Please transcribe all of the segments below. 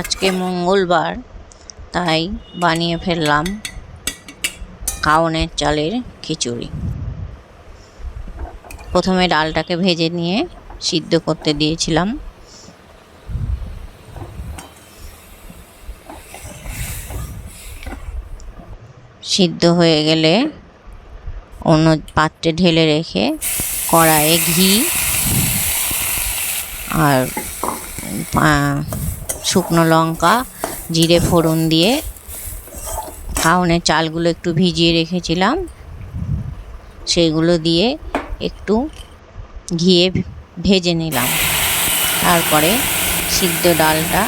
আজকে মঙ্গলবার, তাই বানিয়ে ফেললাম কাউনের চালের খিচুড়ি। প্রথমে ডালটাকে ভেজে নিয়ে সিদ্ধ করতে দিয়েছিলাম। সিদ্ধ হয়ে গেলে অন্য পাত্রে ঢেলে রেখে কড়াইয়ে ঘি আর শুকনো লঙ্কা, জিরে ফোড়ন দিয়ে কাউনের চালগুলো একটু ভিজিয়ে রেখেছিলাম। সেগুলো দিয়ে একটু ঘিয়ে ভেজে নিলাম। তারপরে সিদ্ধ ডালটা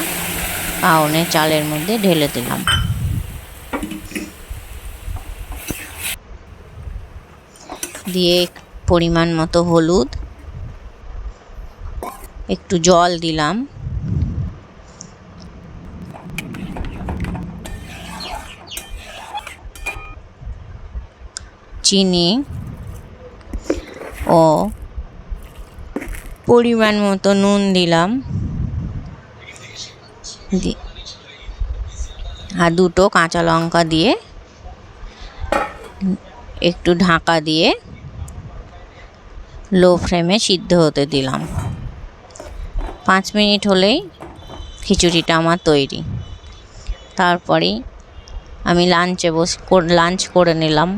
কাউনের চালের মধ্যে ঢেলে দিলাম। দিয়ে পরিমাণ মতো হলুদ, একটু জল দিলাম। চিনি ও পরিমাণ মতো নুন দিলাম। আর দুটো কাঁচা লঙ্কা দিয়ে একটু ঢাকা দিয়ে লো ফ্লেমে সিদ্ধ হতে দিলাম। পাঁচ মিনিট হলেই খিচুড়িটা আমার তৈরি। তারপরেই আমি লাঞ্চে বস লাঞ্চ করে নিলাম।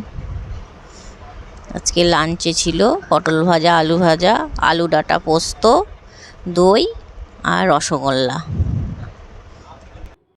আজকে লাঞ্চে ছিল পটল ভাজা আলু ভাজা আলু ডাঁটা পোস্ত দই আর রসগোল্লা।